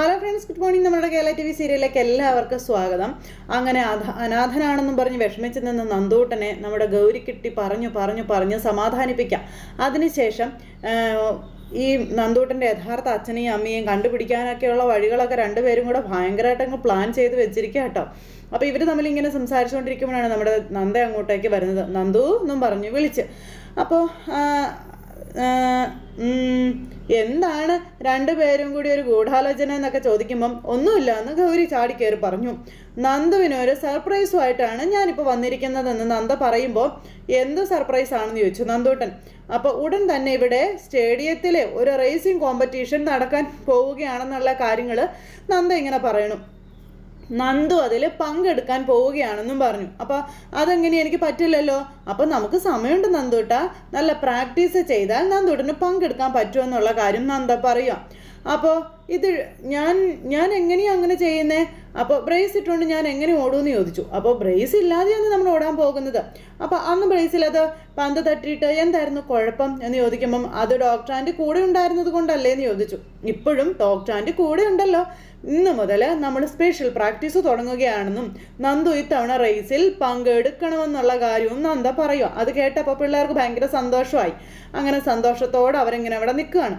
Hello friends good morning നമ്മുടെ Kerala T V സീരിയലിലേക്ക് എല്ലാവർക്കും സ്വാഗതം. അങ്ങനെ അനാഥനാണെന്നും പറഞ്ഞ് വിഷമിച്ചു നിന്ന് നന്ദൂട്ടനെ നമ്മുടെ ഗൗരി കിട്ടി പറഞ്ഞു പറഞ്ഞു പറഞ്ഞ് സമാധാനിപ്പിക്കാം. അതിനുശേഷം ഈ നന്ദൂട്ടന്റെ യഥാർത്ഥ അച്ഛനെയും അമ്മയെയും കണ്ടുപിടിക്കാനൊക്കെയുള്ള വഴികളൊക്കെ രണ്ടുപേരും കൂടെ ഭയങ്കരമായിട്ട് അങ്ങ് പ്ലാൻ ചെയ്ത് വെച്ചിരിക്കുക കേട്ടോ അപ്പോൾ ഇവർ തമ്മിൽ ഇങ്ങനെ സംസാരിച്ചുകൊണ്ടിരിക്കുമ്പോഴാണ് നമ്മുടെ നന്ദ അങ്ങോട്ടേക്ക് വരുന്നത്. നന്ദു എന്നും പറഞ്ഞു വിളിച്ച്. അപ്പോൾ എന്താണ് രണ്ടുപേരും കൂടി ഒരു ഗൂഢാലോചന എന്നൊക്കെ ചോദിക്കുമ്പം ഒന്നുമില്ല എന്ന് ഗൗരി ചാടിക്കയറി പറഞ്ഞു. നന്ദുവിന് ഒരു സർപ്രൈസുമായിട്ടാണ് ഞാനിപ്പോൾ വന്നിരിക്കുന്നതെന്ന് നന്ദ പറയുമ്പോൾ എന്ത് സർപ്രൈസ് ആണെന്ന് ചോദിച്ചു നന്ദൂട്ടൻ. അപ്പോൾ ഉടൻ തന്നെ ഇവിടെ സ്റ്റേഡിയത്തിലെ ഒരു റേസിംഗ് കോമ്പറ്റീഷൻ നടക്കാൻ പോവുകയാണെന്നുള്ള കാര്യങ്ങൾ നന്ദ ഇങ്ങനെ പറയണു. നന്ദു അതിൽ പങ്കെടുക്കാൻ പോവുകയാണെന്നും പറഞ്ഞു. അപ്പോൾ അതെങ്ങനെ എനിക്ക് പറ്റില്ലല്ലോ? അപ്പോൾ നമുക്ക് സമയമുണ്ട് നന്ദൂട്ട. നല്ല പ്രാക്ടീസ് ചെയ്താൽ നന്ദൂട്ടിന് പങ്കെടുക്കാൻ പറ്റുമെന്നുള്ള കാര്യം നന്ദ പറയാം. അപ്പോൾ ഇത് ഞാൻ ഞാൻ എങ്ങനെയാണ് അങ്ങനെ ചെയ്യുന്നത് അപ്പോൾ ബ്രേസ് ഇട്ടുകൊണ്ട് ഞാൻ എങ്ങനെ ഓടുമെന്ന് ചോദിച്ചു. അപ്പോൾ ബ്രേസ് ഇല്ലാതെയാണ് നമ്മൾ ഓടാൻ പോകുന്നത്. അപ്പോൾ അന്ന് ബ്രേസിലത് പന്ത് തട്ടിയിട്ട് എന്തായിരുന്നു കുഴപ്പം എന്ന് ചോദിക്കുമ്പം അത് ഡോക്ടർ ആന്റി കൂടെ ഉണ്ടായിരുന്നത് കൊണ്ടല്ലേ എന്ന് ചോദിച്ചു. ഇപ്പോഴും ഡോക്ടർ ആന്റി കൂടെ ഉണ്ടല്ലോ. ഇന്ന് മുതൽ നമ്മൾ സ്പെഷ്യൽ പ്രാക്ടീസ് തുടങ്ങുകയാണെന്നും നന്ദു ഇത്തവണ റേസിൽ പങ്കെടുക്കണമെന്നുള്ള കാര്യവും നന്ദ പറയുക അത് കേട്ടപ്പോൾ പിള്ളേർക്ക് ഭയങ്കര സന്തോഷമായി. അങ്ങനെ സന്തോഷത്തോടെ അവരിങ്ങനെ അവിടെ നിൽക്കുകയാണ്.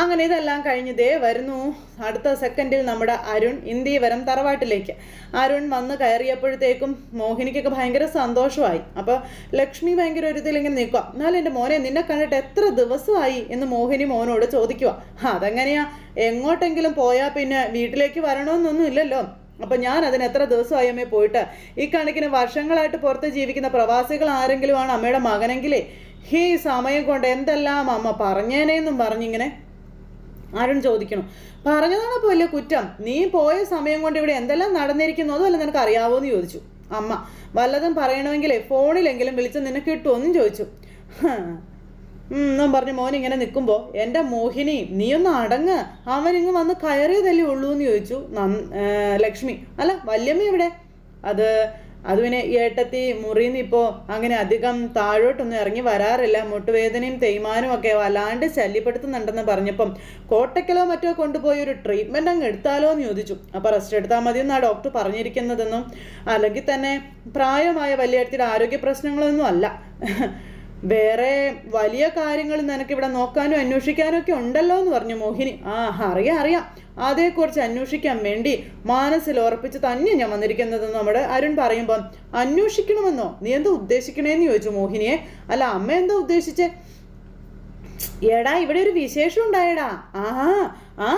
അങ്ങനെ ഇതെല്ലാം കഴിഞ്ഞ് ദേ വരുന്നു. അടുത്ത സെക്കൻഡിൽ നമ്മുടെ അരുൺ ഇന്ത്യവരം തറവാട്ടിലേക്ക്. അരുൺ വന്ന് കയറിയപ്പോഴത്തേക്കും മോഹിനിക്കൊക്കെ ഭയങ്കര സന്തോഷമായി. അപ്പോൾ ലക്ഷ്മി ഭയങ്കര ഒരു ഇതിലിങ്ങനെ നിൽക്കുക എന്നാലും എന്റെ മോനെ നിന്നെ കണ്ടിട്ട് എത്ര ദിവസമായി? എന്ന് മോഹിനി മോനോട് ചോദിക്കുക അതെങ്ങനെയാ? എങ്ങോട്ടെങ്കിലും പോയാൽ പിന്നെ വീട്ടിലേക്ക് വരണമെന്നൊന്നും ഇല്ലല്ലോ. അപ്പം ഞാൻ അതിന് എത്ര ദിവസമായി അമ്മയെ പോയിട്ട്? ഈ കണക്കിന് വർഷങ്ങളായിട്ട് പുറത്ത് ജീവിക്കുന്ന പ്രവാസികൾ ആരെങ്കിലും ആണ് അമ്മയുടെ മകനെങ്കിലേ? ഈ സമയം കൊണ്ട് എന്തെല്ലാം അമ്മ പറഞ്ഞേനേന്നും പറഞ്ഞിങ്ങനെ അരുൺ ചോദിക്കണം. പറഞ്ഞതാണ് അപ്പോൾ വലിയ കുറ്റം. നീ പോയ സമയം കൊണ്ട് ഇവിടെ എന്തെല്ലാം നടന്നിരിക്കുന്നു? അതുമല്ല നിനക്ക് അറിയാവോ എന്ന് ചോദിച്ചു. അമ്മ വല്ലതും പറയണമെങ്കിലേ ഫോണിലെങ്കിലും വിളിച്ച് നിന്നെ കിട്ടുമോന്നും ചോദിച്ചു. "ഹ്, ഉം, എന്നും പറഞ്ഞ് മോൻ ഇങ്ങനെ നിൽക്കുമ്പോൾ എന്റെ മോഹിനി നീ ഒന്ന് അടങ്ങ്. അവൻ ഇങ്ങ് വന്ന് കയറിയതല്ലേ ഉള്ളൂ എന്ന് ചോദിച്ചു ലക്ഷ്മി. അല്ല വല്യമ്മ ഇവിടെ അത് അത് പിന്നെ ഏട്ടത്തി മുറിന്ന് ഇപ്പോൾ അങ്ങനെ അധികം താഴോട്ടൊന്നും ഇറങ്ങി വരാറില്ല. മുട്ടുവേദനയും തേയ്മാനും ഒക്കെ വല്ലാണ്ട് ശല്യപ്പെടുത്തുന്നുണ്ടെന്ന് പറഞ്ഞപ്പം കോട്ടയ്ക്കലോ മറ്റോ കൊണ്ടുപോയി ഒരു ട്രീറ്റ്മെന്റ് അങ്ങ് എടുത്താലോ എന്ന് ചോദിച്ചു. അപ്പോൾ റെസ്റ്റ് എടുത്താൽ മതി എന്നാണ് ഡോക്ടർ പറഞ്ഞിരിക്കുന്നതെന്നും അല്ലെങ്കിൽ തന്നെ പ്രായമായ വലിയടത്തിയുടെ ആരോഗ്യ പ്രശ്നങ്ങളൊന്നും അല്ല. വേറെ വലിയ കാര്യങ്ങൾ നിനക്കിവിടെ നോക്കാനും അന്വേഷിക്കാനും ഒക്കെ ഉണ്ടല്ലോ എന്ന് പറഞ്ഞു മോഹിനി. ആ അറിയാം അറിയാം. അതേക്കുറിച്ച് അന്വേഷിക്കാൻ വേണ്ടി മനസ്സിൽ ഉറപ്പിച്ച് തന്നെ ഞാൻ വന്നിരിക്കുന്നതെന്ന് നമ്മുടെ അരുൺ പറയുമ്പം അന്വേഷിക്കണമെന്നോ? നീ എന്താ ഉദ്ദേശിക്കണേന്ന് ചോദിച്ചു മോഹിനിയെ. അല്ല അമ്മ എന്താ ഉദ്ദേശിച്ചേ? എടാ ഇവിടെ ഒരു വിശേഷം ഉണ്ടായടാ. ആ ആ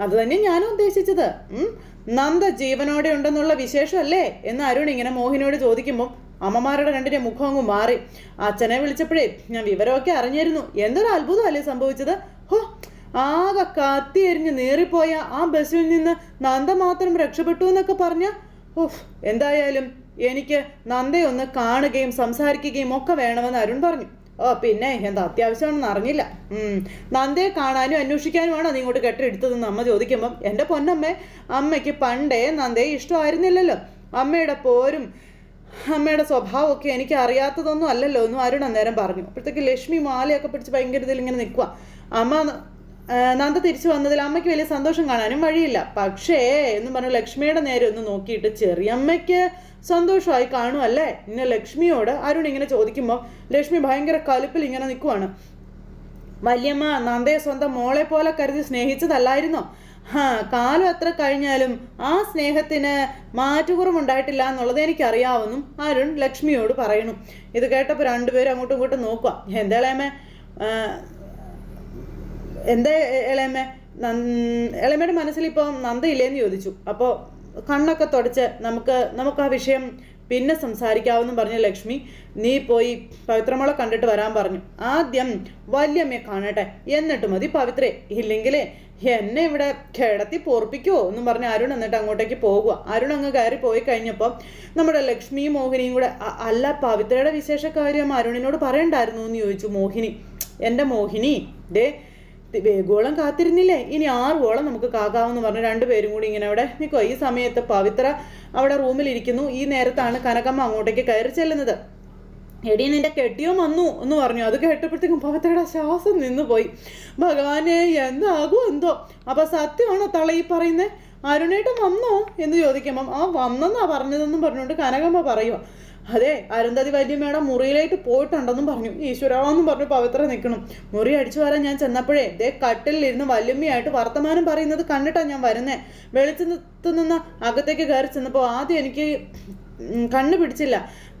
അത് തന്നെ ഞാനും ഉദ്ദേശിച്ചത്. നന്ദ ജീവനോടെ ഉണ്ടെന്നുള്ള വിശേഷമല്ലേ? എന്ന് അരുൺ ഇങ്ങനെ മോഹിനിയോട് ചോദിക്കുമ്പോൾ അമ്മമാരുടെ രണ്ടിന്റെ മുഖം അങ്ങ് മാറി. അച്ഛനെ വിളിച്ചപ്പോഴേ ഞാൻ വിവരമൊക്കെ അറിഞ്ഞിരുന്നു. എന്തൊരു അത്ഭുതമല്ലേ സംഭവിച്ചത്? ഹോ ആകെ കത്തി എരിഞ്ഞ് നേറിപ്പോയ ആ ബസ്സിൽ നിന്ന് നന്ദ മാത്രം രക്ഷപ്പെട്ടു എന്നൊക്കെ പറഞ്ഞ? ഓഹ് എന്തായാലും എനിക്ക് നന്ദയെ ഒന്ന് കാണുകയും സംസാരിക്കുകയും ഒക്കെ വേണമെന്ന് അരുൺ പറഞ്ഞു. ഓ പിന്നെ എന്താ അത്യാവശ്യമാണെന്ന് അറിഞ്ഞില്ല. നന്ദയെ കാണാനും അന്വേഷിക്കാനുമാണോ നീ ഇങ്ങോട്ട് കെട്ടെടുത്തതെന്ന് അമ്മ ചോദിക്കുമ്പം എന്റെ പൊന്നമ്മേ അമ്മയ്ക്ക് പണ്ടേ നന്ദയെ ഇഷ്ടമായിരുന്നില്ലല്ലോ. അമ്മയുടെ പോരും അമ്മയുടെ സ്വഭാവമൊക്കെ എനിക്ക് അറിയാത്തതൊന്നും അല്ലല്ലോ എന്നും അരുൺ അന്നേരം പറഞ്ഞു. അപ്പോഴത്തേക്ക് ലക്ഷ്മി മാലയൊക്കെ പിടിച്ച് ഭയങ്കര ഇതിൽ ഇങ്ങനെ നിൽക്കുക അമ്മ നന്ദ തിരിച്ചു വന്നതിൽ അമ്മയ്ക്ക് വലിയ സന്തോഷം കാണാനും വഴിയില്ല. പക്ഷേ എന്ന് പറഞ്ഞു ലക്ഷ്മിയുടെ നേരെ ഒന്ന് നോക്കിയിട്ട് ചെറിയമ്മയ്ക്ക് സന്തോഷമായി കാണും അല്ലേ? ഇന്ന് ലക്ഷ്മിയോട് അരുൺ ഇങ്ങനെ ചോദിക്കുമ്പോൾ ലക്ഷ്മി ഭയങ്കര കലുപ്പിൽ ഇങ്ങനെ നിൽക്കുവാണ്. വല്യമ്മ നന്ദയെ സ്വന്തം മോളെ പോലെ കരുതി സ്നേഹിച്ചതല്ലായിരുന്നോ? ഹാ കാലം എത്ര കഴിഞ്ഞാലും ആ സ്നേഹത്തിന് മാറ്റുകുറവുണ്ടായിട്ടില്ല എന്നുള്ളത് എനിക്കറിയാവുന്നും അരുൺ ലക്ഷ്മിയോട് പറയണു ഇത് കേട്ടപ്പോൾ രണ്ടുപേരും അങ്ങോട്ടും ഇങ്ങോട്ടും നോക്കുക. എന്താളേമേ എന്താ ഇളയമ്മ ഇളയമ്മയുടെ മനസ്സിലിപ്പോൾ നന്ദയില്ലേന്ന് ചോദിച്ചു. അപ്പോൾ കണ്ണൊക്കെ തുടച്ച് നമുക്ക് നമുക്ക് ആ വിഷയം പിന്നെ സംസാരിക്കാവെന്ന് പറഞ്ഞു ലക്ഷ്മി നീ പോയി പവിത്രമോളെ കണ്ടിട്ട് വരാൻ പറഞ്ഞു. ആദ്യം വല്യമ്മയെ കാണട്ടെ. എന്നിട്ട് മതി പവിത്രേ. ഇല്ലെങ്കിലേ എന്നെ ഇവിടെ കിടത്തി പോർപ്പിക്കുമോ എന്നും പറഞ്ഞ് അരുൺ എന്നിട്ട് അങ്ങോട്ടേക്ക് പോകുക അരുൺ അങ്ങ് കയറി പോയി കഴിഞ്ഞപ്പോൾ നമ്മുടെ ലക്ഷ്മിയും മോഹിനിയും കൂടെ അല്ല പവിത്രയുടെ വിശേഷ കാര്യം അരുണിനോട് പറയണ്ടായിരുന്നു എന്ന് ചോദിച്ചു മോഹിനി. എന്റെ മോഹിനി ദേ വേഗോളം കാത്തിരുന്നില്ലേ? ഇനി ആറുവോളം നമുക്ക് കാക്കാവെന്ന് പറഞ്ഞു രണ്ടുപേരും കൂടി ഇങ്ങനെ അവിടെ നിൽക്കുക ഈ സമയത്ത് പവിത്ര അവിടെ റൂമിലിരിക്കുന്നു ഈ നേരത്താണ് കനകമ്മ അങ്ങോട്ടേക്ക് കയറി ചെല്ലുന്നത്. എടി നിന്റെ കെട്ടിയോ വന്നു എന്ന് പറഞ്ഞു. അത് കേട്ടപ്പോഴത്തേക്കും പവിത്രയുടെ ശ്വാസം നിന്ന് പോയി. ഭഗവാനെ എന്താകും എന്തോ? അപ്പൊ സത്യമാണോ തള ഈ പറയുന്നേ? അരുണേട്ടൻ വന്നോ എന്ന് ചോദിക്കുമ്പം ആ വന്നെന്നാ പറഞ്ഞതെന്നും പറഞ്ഞുകൊണ്ട് കനകമ്മ പറയുക അതെ അരുന്ധതി വൈദ്യമേടം മുറിയിലേക്ക് പോയിട്ടുണ്ടെന്നും പറഞ്ഞു. ഈശ്വരാന്നും പറഞ്ഞു പവിത്ര നിൽക്കണം. മുറി അടിച്ചു വരാൻ ഞാൻ ചെന്നപ്പോഴേ ദേ കട്ടിലിരുന്ന് വല്യമ്മയായിട്ട് വർത്തമാനം പറയുന്നത് കണ്ടിട്ടാ ഞാൻ വരുന്നേ. വെളിച്ചത്ത് നിന്ന് അകത്തേക്ക് കയറി ചെന്നപ്പോൾ ആദ്യം എനിക്ക് കണ്ണു പിടിച്ചില്ല.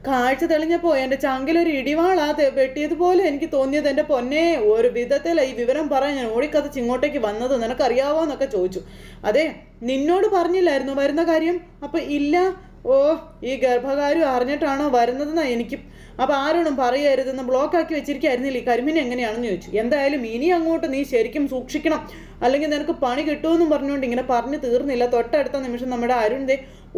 കാഴ്ച തെളിഞ്ഞപ്പോൾ എന്റെ ചങ്കിലൊരു ഇടിവാളാ വെട്ടിയതുപോലെ എനിക്ക് തോന്നിയത്. എന്റെ പൊന്നെ ഒരു വിധത്തിൽ ഈ വിവരം പറയാൻ ഞാൻ ഓടിക്കത്തിച്ച് ഇങ്ങോട്ടേക്ക് വന്നത്. നിനക്കറിയാവോ എന്നൊക്കെ ചോദിച്ചു. അതെ നിന്നോട് പറഞ്ഞില്ലായിരുന്നു വരുന്ന കാര്യം? അപ്പം ഇല്ല ഓ ഈ ഗർഭകാര്യം അറിഞ്ഞിട്ടാണോ വരുന്നതെന്നാ എനിക്ക്. അപ്പോൾ ആരോടും പറയരുതെന്ന് ബ്ലോക്കാക്കി വെച്ചിരിക്കായിരുന്നില്ല? ഈ കരിമീൻ എങ്ങനെയാണെന്ന് ചോദിച്ചു. എന്തായാലും ഇനി അങ്ങോട്ട് നീ ശരിക്കും സൂക്ഷിക്കണം. അല്ലെങ്കിൽ നിനക്ക് പണി കിട്ടുമെന്നും പറഞ്ഞുകൊണ്ട് ഇങ്ങനെ പറഞ്ഞു തീർന്നില്ല. തൊട്ടടുത്ത നിമിഷം നമ്മുടെ അരുൺ ദേ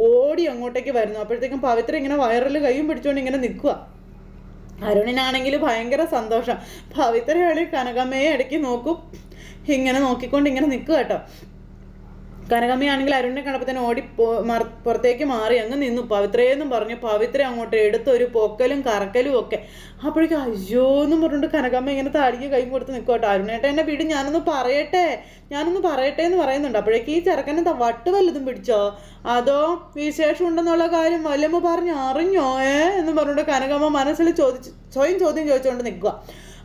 ഓടി അങ്ങോട്ടേക്ക് വരുന്നു. അപ്പോഴത്തേക്കും പവിത്ര ഇങ്ങനെ വയറിൽ കൈയും പിടിച്ചുകൊണ്ട് ഇങ്ങനെ നിൽക്കുക അരുണിനാണെങ്കിൽ ഭയങ്കര സന്തോഷം. പവിത്രയാണെങ്കിൽ കനകമ്മയെ ഇടയ്ക്ക് നോക്കും. ഇങ്ങനെ നോക്കിക്കൊണ്ട് ഇങ്ങനെ നിൽക്കുക കേട്ടോ. കനകമ്മയാണെങ്കിൽ അരുണിനെ കണ്ടപ്പോൾ തന്നെ ഓടി പുറത്തേക്ക് മാറി അങ്ങ് നിന്നു. പവിത്രയെന്നും പറഞ്ഞു. പവിത്ര അങ്ങോട്ട് എടുത്തൊരു പൊക്കലും കറക്കലും ഒക്കെ. അപ്പോഴേക്കും അയ്യോ എന്നും പറഞ്ഞിട്ട് കനകമ്മ ഇങ്ങനെ താടിക്ക് കൈ കൊടുത്ത് നിൽക്കോട്ടെ അരുണേട്ട എന്നെ വീട് ഞാനൊന്ന് പറയട്ടെ. ഞാനൊന്ന് പറയട്ടെ എന്ന് പറയുന്നുണ്ട്. അപ്പോഴേക്ക് ഈ ചെറുക്കനെ വട്ട് വല്ലതും പിടിച്ചോ? അതോ വിശേഷം ഉണ്ടെന്നുള്ള കാര്യം വല്ലമ്മ പറഞ്ഞു അറിഞ്ഞോ? ഏ? എന്ന് പറഞ്ഞിട്ട് കനകമ്മ മനസ്സിൽ ചോദിച്ച് സ്വയം ചോദ്യം ചോദിച്ചുകൊണ്ട് നിൽക്കുക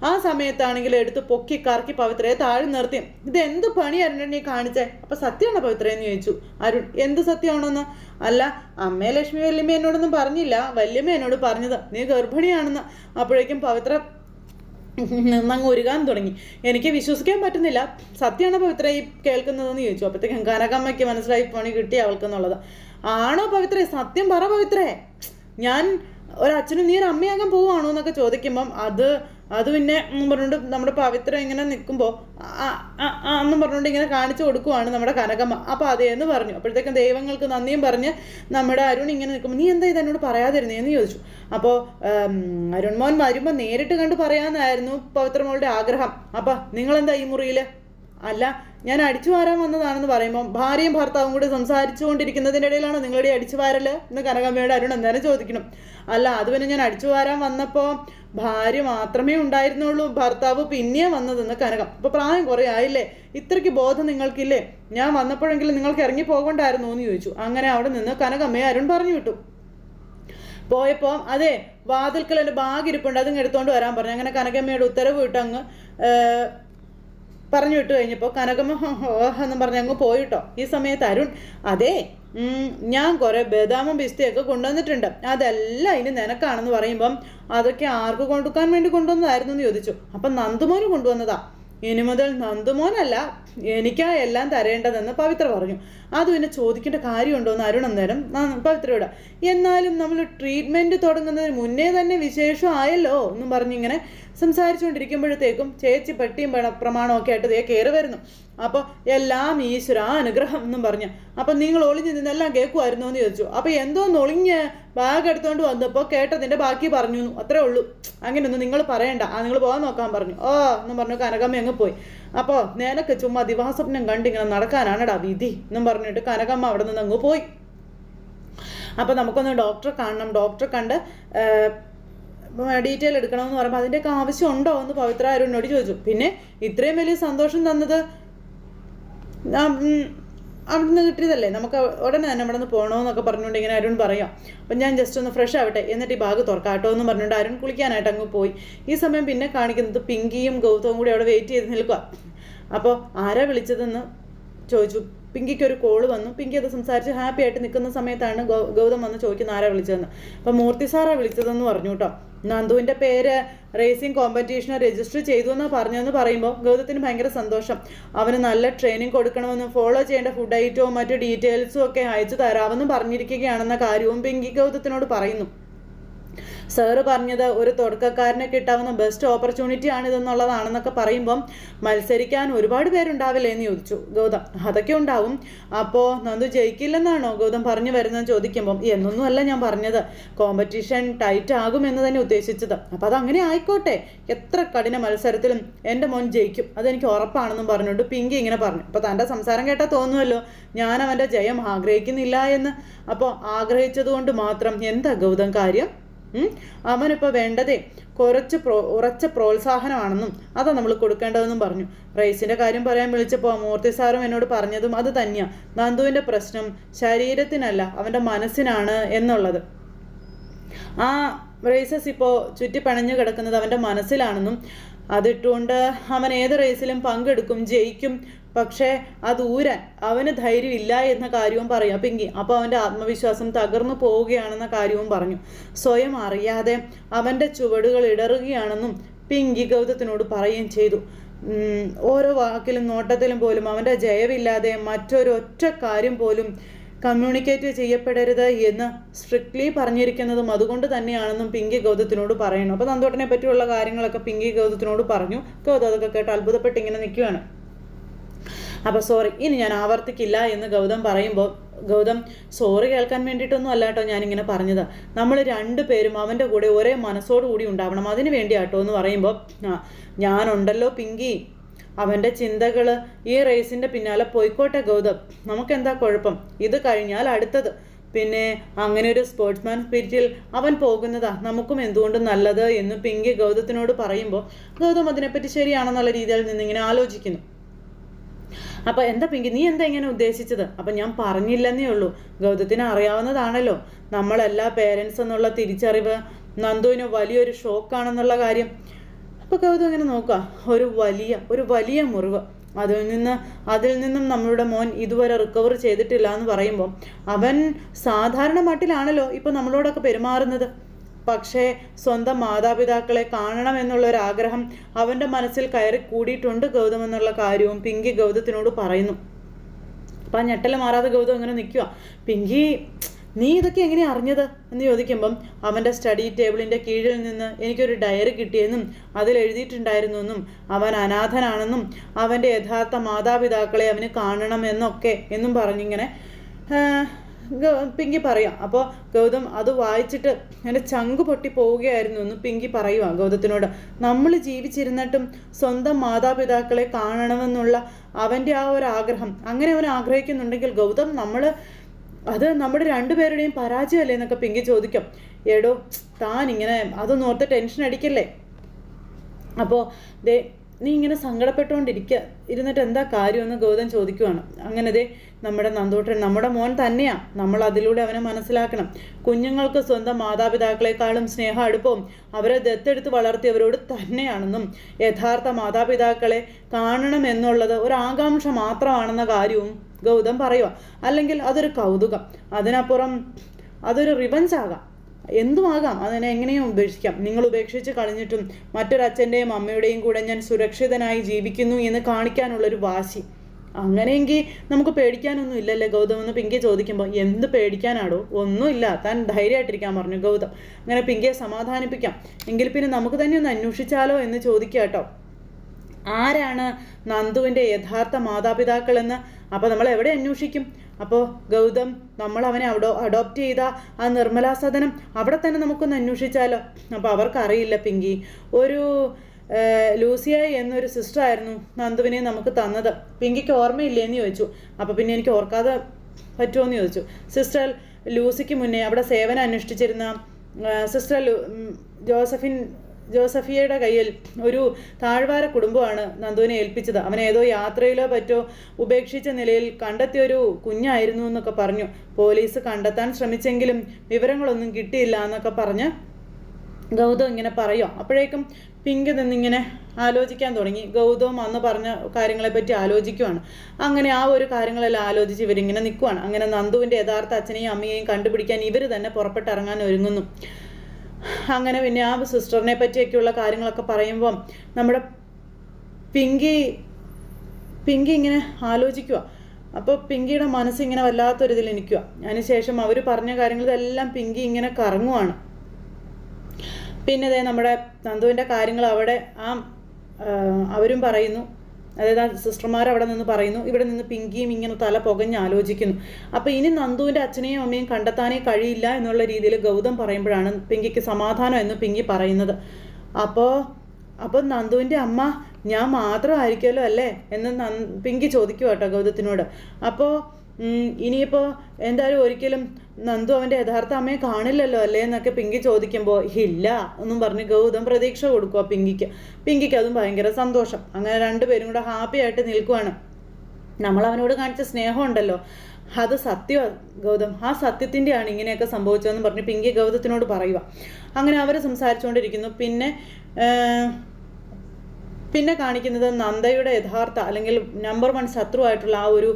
ആ സമയത്താണെങ്കിൽ എടുത്ത് പൊക്കി കറക്കി പവിത്രയെ താഴെ നിർത്തി. ഇത് എന്ത് പണി നീ കാണിച്ചേ? അപ്പൊ സത്യമാണോ പവിത്ര? എന്ന് ചോദിച്ചു. അരുൺ എന്ത് സത്യമാണോന്ന്? അല്ല അമ്മേ ലക്ഷ്മി വല്യമ്മ എന്നോടൊന്നും പറഞ്ഞില്ല. വല്യമ്മ എന്നോട് പറഞ്ഞത്. നീ ഗർഭിണിയാണെന്ന്. അപ്പോഴേക്കും പവിത്ര നിന്നങ്ങ് ഉരുകാൻ തുടങ്ങി. എനിക്ക് വിശ്വസിക്കാൻ പറ്റുന്നില്ല. സത്യമാണ് പവിത്ര ഈ കേൾക്കുന്നതെന്ന്? ചോദിച്ചു. അപ്പോഴത്തേക്കും കനകമ്മയ്ക്ക് മനസ്സിലായി പണി കിട്ടി അവൾക്കെന്നുള്ളത് ആണോ പവിത്രേ? സത്യം പറ പവിത്രേ. ഞാൻ ഒരച്ഛനും നീ ഒരു അമ്മയാകാൻ പോവാണോ എന്നൊക്കെ ചോദിക്കുമ്പം അത് അത് പിന്നെ പറഞ്ഞുകൊണ്ട് നമ്മുടെ പവിത്രം ഇങ്ങനെ നിൽക്കുമ്പോൾ എന്നും പറഞ്ഞുകൊണ്ട് ഇങ്ങനെ കാണിച്ചു കൊടുക്കുവാണ് നമ്മുടെ കനകമ്മ. അപ്പോൾ അതേ എന്ന് പറഞ്ഞു. അപ്പോഴത്തേക്കും ദൈവങ്ങൾക്ക് നന്ദിയും പറഞ്ഞ് നമ്മുടെ അരുൺ ഇങ്ങനെ നിൽക്കുമ്പോൾ നീ എന്താ ഇത് എന്നോട് പറയാതിരുന്നേ? എന്ന് ചോദിച്ചു. അപ്പോൾ അരുൺ മോൻ വരുമ്പോൾ നേരിട്ട് കണ്ട് പറയാമെന്നായിരുന്നു പവിത്രമോളുടെ ആഗ്രഹം. അപ്പം നിങ്ങളെന്താ ഈ മുറിയിൽ അല്ല ഞാൻ അടിച്ചു വാരാൻ വന്നതാണെന്ന് പറയുമ്പോൾ ഭാര്യയും ഭർത്താവും കൂടി സംസാരിച്ചുകൊണ്ടിരിക്കുന്നതിന്റെ ഇടയിലാണ് നിങ്ങളുടെ അടിച്ചു വാരൽ? എന്ന് കനകമ്മയുടെ അരുൺ എന്തായാലും ചോദിക്കണം? അല്ല അത് പിന്നെ ഞാൻ അടിച്ചു വാരാൻ വന്നപ്പോൾ ഭാര്യ മാത്രമേ ഉണ്ടായിരുന്നുള്ളൂ ഭർത്താവ് പിന്നെയാ വന്നതെന്ന് കനകം. അപ്പോൾ പ്രായം കുറേ ആയില്ലേ? ഇത്രയ്ക്ക് ബോധം നിങ്ങൾക്കില്ലേ? ഞാൻ വന്നപ്പോഴെങ്കിലും നിങ്ങൾക്ക് ഇറങ്ങി പോകണ്ടായിരുന്നു എന്ന് ചോദിച്ചു. അങ്ങനെ അവിടെ നിന്ന് കനകമ്മയെ അരുൺ പറഞ്ഞു വിട്ടു. പോയപ്പോൾ അതെ വാതിൽക്കൽ എന്റെ ബാഗ് ഇരിപ്പുണ്ട് അതും എടുത്തുകൊണ്ട് വരാൻ പറഞ്ഞു. അങ്ങനെ കനകമ്മയുടെ ഉത്തരവ് ഇട്ടങ്ങ് പറഞ്ഞു വിട്ടു കഴിഞ്ഞപ്പോൾ കനകമ്മ എന്ന് പറഞ്ഞ് അങ്ങ് പോയിട്ടോ. ഈ സമയത്ത് അരുൺ അതെ ഞാൻ കുറേ ബദാമും പിസ്തയൊക്കെ കൊണ്ടുവന്നിട്ടുണ്ട്. അതെല്ലാം ഇനി നിനക്കാണെന്ന് പറയുമ്പം അതൊക്കെ ആർക്ക് കൊടുക്കാൻ വേണ്ടി കൊണ്ടുവന്നതായിരുന്നു? എന്ന് ചോദിച്ചു. അപ്പം നന്ദുമോന് കൊണ്ടുവന്നതാ. ഇനി മുതൽ നന്ദുമോനല്ല എനിക്കാ എല്ലാം തരേണ്ടതെന്ന് പവിത്ര പറഞ്ഞു. അത് പിന്നെ ചോദിക്കേണ്ട കാര്യമുണ്ടോ എന്ന് അരുൺ അന്നേരം പവിത്രയോട് എന്നാലും നമ്മൾ ട്രീറ്റ്മെന്റ് തുടങ്ങുന്നതിന് മുന്നേ തന്നെ വിശേഷം ആയല്ലോ എന്നും പറഞ്ഞിങ്ങനെ സംസാരിച്ചുകൊണ്ടിരിക്കുമ്പോഴത്തേക്കും ചേച്ചി പെട്ടിയും പ്രമാണമൊക്കെ ആയിട്ട് ദേ കയറി വരുന്നു. അപ്പോൾ എല്ലാം ഈശ്വര അനുഗ്രഹം എന്നും പറഞ്ഞു. അപ്പം നിങ്ങൾ ഒളിഞ്ഞ് നിന്നെല്ലാം കേൾക്കുമായിരുന്നു എന്ന് ചോദിച്ചു. അപ്പോൾ എന്തോന്ന് ഒളിഞ്ഞ് ബാഗ് എടുത്തുകൊണ്ട് വന്നപ്പോൾ കേട്ടതിന്റെ ബാക്കി പറഞ്ഞു. അത്രേ ഉള്ളൂ. അങ്ങനെയൊന്നും നിങ്ങൾ പറയണ്ട. ആ നിങ്ങൾ പോകാൻ നോക്കാൻ പറഞ്ഞു. ഓ എന്നും പറഞ്ഞു. കനകമ്മ അങ്ങ് പോയി. അപ്പോൾ നിനക്ക് ചുമ്മാ ദിവാസ്വപ്നം കണ്ടിങ്ങനെ നടക്കാനാണടാ വിധി എന്നും പറഞ്ഞിട്ട് കനകമ്മ അവിടെ നിന്ന് അങ്ങ് പോയി. അപ്പോൾ നമുക്കൊന്ന് ഡോക്ടറെ കാണണം. ഡോക്ടറെ കണ്ട് ഡീറ്റെയിൽ എടുക്കണമെന്ന് പറയുമ്പോൾ അതിന്റെയൊക്കെ ആവശ്യമുണ്ടോ എന്ന് പവിത്ര അരുണിനോട് ചോദിച്ചു. പിന്നെ ഇത്രയും വലിയ സന്തോഷം തന്നത് അവിടുന്ന് കിട്ടിയതല്ലേ? നമുക്ക് ഉടനെ തന്നെ അവിടെ നിന്ന് പോകണമെന്നൊക്കെ പറഞ്ഞുകൊണ്ട് ഇങ്ങനെ അരുൺ പറയാം. അപ്പം ഞാൻ ജസ്റ്റ് ഒന്ന് ഫ്രഷ് ആവട്ടെ. എന്നിട്ട് ഈ ബാഗ് തുറക്കാട്ടോ എന്ന് പറഞ്ഞുകൊണ്ട് അരുൺ കുളിക്കാനായിട്ട് അങ്ങ് പോയി. ഈ സമയം പിന്നെ കാണിക്കുന്നത് പിങ്കിയും ഗൗതവും കൂടി അവിടെ വെയിറ്റ് ചെയ്ത് നിൽക്കുക അപ്പോൾ ആരാ വിളിച്ചതെന്ന് ചോദിച്ചു. പിങ്കിക്ക് ഒരു കോൾ വന്നു. പിങ്കി അത് സംസാരിച്ച് ഹാപ്പി ആയിട്ട് നിൽക്കുന്ന സമയത്താണ് ഗൗതം വന്ന് ചോദിക്കുന്ന ആരാ വിളിച്ചതെന്ന്. അപ്പം മൂർത്തി സാറാ വിളിച്ചതെന്ന് പറഞ്ഞു കേട്ടോ. നന്ദുവിന്റെ പേര് റേസിംഗ് കോമ്പറ്റീഷന് രജിസ്റ്റർ ചെയ്തു എന്ന് പറഞ്ഞതെന്ന് പറയുമ്പോൾ ഗൗതത്തിന് ഭയങ്കര സന്തോഷം. അവന് നല്ല ട്രെയിനിങ് കൊടുക്കണമെന്നും ഫോളോ ചെയ്യേണ്ട ഫുഡ് ഐറ്റവും മറ്റു ഡീറ്റെയിൽസും ഒക്കെ അയച്ചു തരാമെന്നും പറഞ്ഞിരിക്കുകയാണെന്ന കാര്യവും പിങ്കി ഗൗതത്തിനോട് പറയുന്നു. സാറ് പറഞ്ഞത് ഒരു തുടക്കക്കാരനെ കിട്ടാവുന്ന ബെസ്റ്റ് ഓപ്പർച്യൂണിറ്റി ആണിതെന്നുള്ളതാണെന്നൊക്കെ പറയുമ്പം മത്സരിക്കാൻ ഒരുപാട് പേരുണ്ടാവില്ലേ എന്ന് ചോദിച്ചു. ഗൗതം അതൊക്കെ ഉണ്ടാവും. അപ്പോൾ നന്ദു ജയിക്കില്ലെന്നാണോ ഗൗതം പറഞ്ഞു വരുന്നത് ചോദിക്കുമ്പം? എന്നൊന്നും അല്ല ഞാൻ പറഞ്ഞത്. കോമ്പറ്റീഷൻ ടൈറ്റ് ആകും എന്ന് തന്നെ ഉദ്ദേശിച്ചത്. അപ്പോൾ അതങ്ങനെ ആയിക്കോട്ടെ. എത്ര കഠിന മത്സരത്തിലും എന്റെ മോൻ ജയിക്കും. അതെനിക്ക് ഉറപ്പാണെന്നും പറഞ്ഞുകൊണ്ട് പിങ്കി ഇങ്ങനെ പറഞ്ഞു. അപ്പോൾ തന്റെ സംസാരം കേട്ടാൽ തോന്നുമല്ലോ ഞാൻ അവന്റെ ജയം ആഗ്രഹിക്കുന്നില്ല എന്ന്. അപ്പോൾ ആഗ്രഹിച്ചതുകൊണ്ട് മാത്രം എന്താ ഗൗതം കാര്യം? അവനിപ്പോൾ വേണ്ടതേ കുറച്ച് പ്രോ ഉറച്ച പ്രോത്സാഹനമാണെന്നും അതാ നമ്മൾ കൊടുക്കേണ്ടതെന്നും പറഞ്ഞു. റൈസിന്റെ കാര്യം പറയാൻ വിളിച്ചപ്പോൾ മൂർത്തി സാറും എന്നോട് പറഞ്ഞതും അത് തന്നെയാണ് നന്ദുവിന്റെ പ്രശ്നം ശരീരത്തിനല്ല അവന്റെ മനസ്സിനാണ് എന്നുള്ളത്. ആ റേസസ് ഇപ്പോൾ ചുറ്റി പണഞ്ഞു കിടക്കുന്നത് അവന്റെ മനസ്സിലാണെന്നും അതിട്ടുകൊണ്ട് അവൻ ഏത് റേസിലും പങ്കെടുക്കും ജയിക്കും. പക്ഷേ അത് ഊരാൻ അവന് ധൈര്യമില്ല എന്ന കാര്യവും പറയാം. പിങ്കി അപ്പോൾ അവന്റെ ആത്മവിശ്വാസം തകർന്നു പോവുകയാണെന്ന കാര്യവും പറഞ്ഞു. സ്വയം അറിയാതെ അവന്റെ ചുവടുകൾ ഇടറുകയാണെന്നും പിങ്കി ഗൗതത്തിനോട് പറയുകയും ചെയ്തു. ഓരോ വാക്കിലും നോട്ടത്തിലും പോലും അവന്റെ ജയവില്ലാതെ മറ്റൊരൊറ്റ കാര്യം പോലും കമ്മ്യൂണിക്കേറ്റ് ചെയ്യപ്പെടരുത് എന്ന് സ്ട്രിക്ട്ലി പറഞ്ഞിരിക്കുന്നതും അതുകൊണ്ട് തന്നെയാണെന്നും പിങ്കി ഗൗതത്തിനോട് പറയുന്നു. അപ്പോൾ നന്ദോട്ടനെ പറ്റിയുള്ള കാര്യങ്ങളൊക്കെ പിങ്കി ഗൗതത്തിനോട് പറഞ്ഞു. ഗൗതം അതൊക്കെ കേട്ട് അത്ഭുതപ്പെട്ട് ഇങ്ങനെ നിൽക്കുകയാണ് അപ്പോൾ സോറി ഇനി ഞാൻ ആവർത്തിക്കില്ല എന്ന് ഗൗതം പറയുമ്പോൾ ഗൗതം സോറി കേൾക്കാൻ വേണ്ടിയിട്ടൊന്നും അല്ല കേട്ടോ ഞാനിങ്ങനെ പറഞ്ഞത്. നമ്മൾ രണ്ടുപേരും അവന്റെ കൂടെ ഒരേ മനസ്സോടു കൂടി ഉണ്ടാവണം. അതിന് വേണ്ടിയാട്ടോ എന്ന് പറയുമ്പോൾ ഞാനുണ്ടല്ലോ പിങ്കി. അവന്റെ ചിന്തകൾ ഈ റേസിന്റെ പിന്നാലെ പോയിക്കോട്ടെ ഗൗതം. നമുക്കെന്താ കുഴപ്പം? ഇത് കഴിഞ്ഞാൽ അടുത്തത്. പിന്നെ അങ്ങനെ ഒരു സ്പോർട്സ്മാൻ സ്പിരിറ്റിൽ അവൻ പോകുന്നതാ. നമുക്കും എന്തുകൊണ്ടും നല്ലത് എന്ന് പിങ്കി ഗൗതത്തിനോട് പറയുമ്പോൾ ഗൗതം അതിനെപ്പറ്റി ശരിയാണെന്നുള്ള രീതിയിൽ നിന്നിങ്ങനെ ആലോചിക്കുന്നു. അപ്പൊ എന്താ പിങ്കി നീ എന്താ ഇങ്ങനെ ഉദ്ദേശിച്ചത്? അപ്പൊ ഞാൻ പറഞ്ഞില്ലെന്നേ ഉള്ളൂ. ഗൗതത്തിന് അറിയാവുന്നതാണല്ലോ. നമ്മളെല്ലാ പേരൻസ് എന്നുള്ള തിരിച്ചറിവ് നന്ദുവിന് വലിയൊരു ഷോക്കാണെന്നുള്ള കാര്യം. അപ്പൊ ഗൗതം ഇങ്ങനെ നോക്കുക. ഒരു വലിയ ഒരു വലിയ മുറിവ്. അതിൽ നിന്ന് അതിൽ നിന്നും നമ്മളുടെ മോൻ ഇതുവരെ റിക്കവർ ചെയ്തിട്ടില്ല എന്ന് പറയുമ്പോൾ അവൻ സാധാരണ മട്ടിലാണല്ലോ ഇപ്പൊ നമ്മളോടൊക്കെ പെരുമാറുന്നത്. പക്ഷേ സ്വന്തം മാതാപിതാക്കളെ കാണണം എന്നുള്ള ഒരു ആഗ്രഹം അവന്റെ മനസ്സിൽ കയറി കൂടിയിട്ടുണ്ട് ഗൗതം എന്നുള്ള കാര്യവും പിങ്കി ഗൗതത്തിനോട് പറയുന്നു. അപ്പം ആ ഞെട്ടൽ മാറാതെ ഗൗതം ഇങ്ങനെ നിൽക്കുക. പിങ്കി നീ ഇതൊക്കെ എങ്ങനെ അറിഞ്ഞത്? എന്ന് ചോദിക്കുമ്പം അവന്റെ സ്റ്റഡി ടേബിളിന്റെ കീഴിൽ നിന്ന് എനിക്കൊരു ഡയറി കിട്ടിയെന്നും അതിൽ എഴുതിയിട്ടുണ്ടായിരുന്നു എന്നും അവൻ അനാഥനാണെന്നും അവന്റെ യഥാർത്ഥ മാതാപിതാക്കളെ അവന് കാണണമെന്നൊക്കെ എന്നും പറഞ്ഞിങ്ങനെ പിങ്കി പറയാം അപ്പോൾ ഗൗതം അത് വായിച്ചിട്ട് എന്റെ ചങ്ക് പൊട്ടി പോവുകയായിരുന്നു എന്ന് പിങ്കി പറയുക ഗൗതത്തിനോട്. നമ്മൾ ജീവിച്ചിരുന്നിട്ടും സ്വന്തം മാതാപിതാക്കളെ കാണണമെന്നുള്ള അവന്റെ ആ ഒരു ആഗ്രഹം. അങ്ങനെ അവൻ ആഗ്രഹിക്കുന്നുണ്ടെങ്കിൽ ഗൗതം നമ്മൾ അത് നമ്മുടെ രണ്ടുപേരുടെയും പരാജയമല്ലേ എന്നൊക്കെ പിങ്കി ചോദിക്കും. എടോ താൻ ഇങ്ങനെ അതൊന്നും ഓർത്ത് ടെൻഷൻ അടിക്കല്ലേ? അപ്പോൾ ദേ നീ ഇങ്ങനെ സങ്കടപ്പെട്ടുകൊണ്ടിരിക്കുക ഇരുന്നിട്ട് എന്താ കാര്യമെന്ന് ഗൗതം ചോദിക്കുവാണ്. അങ്ങനെ ദേ നമ്മുടെ നന്ദോട്ടൻ നമ്മുടെ മോൻ തന്നെയാ. നമ്മൾ അതിലൂടെ അവനെ മനസ്സിലാക്കണം. കുഞ്ഞുങ്ങൾക്ക് സ്വന്തം മാതാപിതാക്കളെക്കാളും സ്നേഹ അടുപ്പവും അവരെ ദത്തെടുത്ത് വളർത്തിയവരോട് തന്നെയാണെന്നും യഥാർത്ഥ മാതാപിതാക്കളെ കാണണം എന്നുള്ളത് ഒരു ആകാംക്ഷ മാത്രമാണെന്ന കാര്യവും ഗൗതം പറയുക അല്ലെങ്കിൽ അതൊരു കൗതുകം. അതിനപ്പുറം അതൊരു റിവഞ്ച് ആകാം. എന്തുമാകാം? അതിനെ എങ്ങനെയും ഉപേക്ഷിക്കാം. നിങ്ങൾ ഉപേക്ഷിച്ച് കളഞ്ഞിട്ടും മറ്റൊരച്ഛന്റെയും അമ്മയുടെയും കൂടെ ഞാൻ സുരക്ഷിതനായി ജീവിക്കുന്നു എന്ന് കാണിക്കാനുള്ളൊരു വാശി. അങ്ങനെയെങ്കിൽ നമുക്ക് പേടിക്കാനൊന്നും ഇല്ലല്ലേ ഗൗതം എന്ന് പിങ്കി ചോദിക്കുമ്പോൾ എന്ത് പേടിക്കാനാടോ? ഒന്നുമില്ല. താൻ ധൈര്യമായിട്ടിരിക്കാൻ പറഞ്ഞു ഗൗതം. അങ്ങനെ പിങ്കിയെ സമാധാനിപ്പിക്കാം. എങ്കിൽ പിന്നെ നമുക്ക് തന്നെ ഒന്ന് അന്വേഷിച്ചാലോ എന്ന് ചോദിക്കുക കേട്ടോ. ആരാണ് നന്ദുവിന്റെ യഥാർത്ഥ മാതാപിതാക്കളെന്ന്? അപ്പോൾ നമ്മൾ എവിടെ അന്വേഷിക്കും? അപ്പോൾ ഗൗതം നമ്മൾ അവനെ അവിടോ അഡോപ്റ്റ് ചെയ്ത ആ നിർമ്മലാ സദനം അവിടെ തന്നെ നമുക്കൊന്ന് അന്വേഷിച്ചാലോ? അപ്പോൾ അവർക്കറിയില്ല പിങ്കി. ഒരു ലൂസിയ എന്നൊരു സിസ്റ്റർ ആയിരുന്നു നന്ദുവിനെ നമുക്ക് തന്നത്. പിങ്കിക്ക് ഓർമ്മയില്ലേ എന്ന് ചോദിച്ചു. അപ്പോൾ പിന്നെ എനിക്ക് ഓർക്കാതെ പറ്റുമോ എന്ന് ചോദിച്ചു. സിസ്റ്റർ ലൂസിക്ക് മുന്നേ അവിടെ സേവനം അനുഷ്ഠിച്ചിരുന്ന സിസ്റ്റർ ജോസഫിൻ ജോസഫിയയുടെ കയ്യിൽ ഒരു താഴ്വാര കുടുംബമാണ് നന്ദുവിനെ ഏൽപ്പിച്ചത്. അവൻ ഏതോ യാത്രയിലോ പറ്റോ ഉപേക്ഷിച്ച നിലയിൽ കണ്ടെത്തിയ ഒരു കുഞ്ഞായിരുന്നു എന്നൊക്കെ പറഞ്ഞു. പോലീസ് കണ്ടെത്താൻ ശ്രമിച്ചെങ്കിലും വിവരങ്ങളൊന്നും കിട്ടിയില്ല എന്നൊക്കെ പറഞ്ഞ് ഗൗതം ഇങ്ങനെ പറയോ. അപ്പോഴേക്കും പിങ്ക് നിന്നിങ്ങനെ ആലോചിക്കാൻ തുടങ്ങി. ഗൗതം അന്ന് പറഞ്ഞ കാര്യങ്ങളെപ്പറ്റി ആലോചിക്കുവാണ്. അങ്ങനെ ആ ഒരു കാര്യങ്ങളെല്ലാം ആലോചിച്ച് ഇവരിങ്ങനെ നിൽക്കുവാണ് അങ്ങനെ നന്ദുവിന്റെ യഥാർത്ഥ അച്ഛനെയും അമ്മയെയും കണ്ടുപിടിക്കാൻ ഇവർ തന്നെ പുറപ്പെട്ടിറങ്ങാൻ ഒരുങ്ങുന്നു. അങ്ങനെ പിന്നെ ആ സിസ്റ്ററിനെ പറ്റിയൊക്കെയുള്ള കാര്യങ്ങളൊക്കെ പറയുമ്പം നമ്മുടെ പിങ്കി പിങ്കി ഇങ്ങനെ ആലോചിക്കുക അപ്പോൾ പിങ്കിയുടെ മനസ്സിങ്ങനെ വല്ലാത്തൊരിതിൽ നിൽക്കുക അതിനുശേഷം അവർ പറഞ്ഞ കാര്യങ്ങളിതെല്ലാം പിങ്കി ഇങ്ങനെ കറങ്ങുവാണ്. പിന്നെ ഇതേ നമ്മുടെ നന്ദുവിന്റെ കാര്യങ്ങൾ അവിടെ ആ ആ, അവരും പറയുന്നു. അതായത് ആ സിസ്റ്റർമാർ അവിടെ നിന്ന് പറയുന്നു ഇവിടെ നിന്ന് പിങ്കിയും ഇങ്ങനെ തല പുകഞ്ഞ് ആലോചിക്കുന്നു. അപ്പോൾ ഇനി നന്ദുവിന്റെ അച്ഛനെയും അമ്മയും കണ്ടെത്താനേ കഴിയില്ല എന്നുള്ള രീതിയിൽ ഗൗതം പറയുമ്പോഴാണ് പിങ്കിക്ക് സമാധാനം എന്ന് പിങ്കി പറയുന്നത്. അപ്പോൾ അപ്പോൾ നന്ദുവിന്റെ അമ്മ ഞാൻ മാത്രമായിരിക്കുമല്ലോ അല്ലേ? എന്ന് നന് പിങ്കി ചോദിക്കുക കേട്ടോ ഗൗതത്തിനോട്. അപ്പോൾ ഇനിയിപ്പോൾ എന്തായാലും ഒരിക്കലും നന്ദു അവന്റെ യഥാർത്ഥ അമ്മയെ കാണില്ലല്ലോ അല്ലേ എന്നൊക്കെ പിങ്കി ചോദിക്കുമ്പോൾ ഇല്ല എന്നും പറഞ്ഞ് ഗൗതം പ്രതീക്ഷ കൊടുക്കുക പിങ്കിക്ക്. പിങ്കിക്ക് അതും ഭയങ്കര സന്തോഷം. അങ്ങനെ രണ്ടുപേരും കൂടെ ഹാപ്പി ആയിട്ട് നിൽക്കുവാണ്. നമ്മൾ അവനോട് കാണിച്ച സ്നേഹമുണ്ടല്ലോ അത് സത്യമാണ് ഗൗതം. ആ സത്യത്തിന്റെയാണ് ഇങ്ങനെയൊക്കെ സംഭവിച്ചതെന്ന് പറഞ്ഞ് പിങ്കി ഗൗതത്തിനോട് പറയുക അങ്ങനെ അവർ സംസാരിച്ചുകൊണ്ടിരിക്കുന്നു. പിന്നെ പിന്നെ കാണിക്കുന്നത് നന്ദയുടെ യഥാർത്ഥ അല്ലെങ്കിൽ നമ്പർ വൺ ശത്രുവായിട്ടുള്ള ആ ഒരു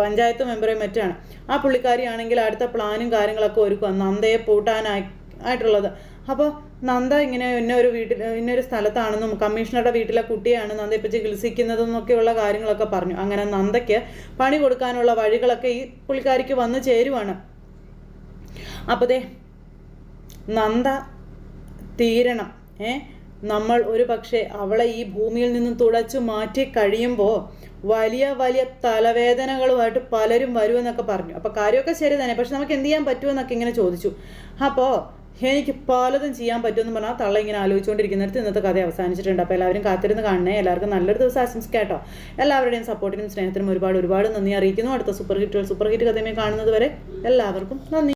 പഞ്ചായത്ത് മെമ്പറെ മറ്റാണ് ആ പുള്ളിക്കാരിയാണെങ്കിൽ അടുത്ത പ്ലാനും കാര്യങ്ങളൊക്കെ ഒരുക്കുക നന്ദയെ പൂട്ടാനായി ആയിട്ടുള്ളത്. അപ്പോൾ നന്ദ ഇങ്ങനെ ഇന്ന ഒരു വീട്ടിൽ ഇന്നൊരു സ്ഥലത്താണെന്നും കമ്മീഷണറുടെ വീട്ടിലെ കുട്ടിയാണ് നന്ദ ഇപ്പോൾ ചികിത്സിക്കുന്നതെന്നൊക്കെയുള്ള കാര്യങ്ങളൊക്കെ പറഞ്ഞു. അങ്ങനെ നന്ദയ്ക്ക് പണി കൊടുക്കാനുള്ള വഴികളൊക്കെ ഈ പുള്ളിക്കാരിക്ക് വന്നു ചേരുവാണ്. അപ്പോൾ ദേ നന്ദ തീരണം ഏ? നമ്മൾ ഒരു പക്ഷേ അവളെ ഈ ഭൂമിയിൽ നിന്നും തുടച്ചു മാറ്റി കഴിയുമ്പോൾ വലിയ വലിയ തലവേദനകളുമായിട്ട് പലരും വരുമെന്നൊക്കെ പറഞ്ഞു. അപ്പോൾ കാര്യമൊക്കെ ശരി തന്നെ. പക്ഷെ നമുക്ക് എന്ത് ചെയ്യാൻ പറ്റുമെന്നൊക്കെ ഇങ്ങനെ ചോദിച്ചു. അപ്പോൾ എനിക്ക് പലതും ചെയ്യാൻ പറ്റുമെന്ന് പറഞ്ഞാൽ തള്ള ഇങ്ങനെ ആലോചിച്ചുകൊണ്ടിരിക്കുന്നിടത്ത് ഇന്നത്തെ കഥ അവസാനിച്ചിട്ടുണ്ട്. അപ്പോൾ എല്ലാവരും കാത്തിരുന്ന് കാണണേ. എല്ലാവർക്കും നല്ലൊരു ദിവസം ആശംസിക്കാട്ടോ എല്ലാവരുടെയും സപ്പോർട്ടിനും സ്നേഹത്തിനും ഒരുപാട് ഒരുപാട് നന്ദി അറിയിക്കുന്നു. അടുത്ത സൂപ്പർ ഹിറ്റുകൾ സൂപ്പർ ഹിറ്റ് കഥയുമായി കാണുന്നത് വരെ എല്ലാവർക്കും നന്ദി.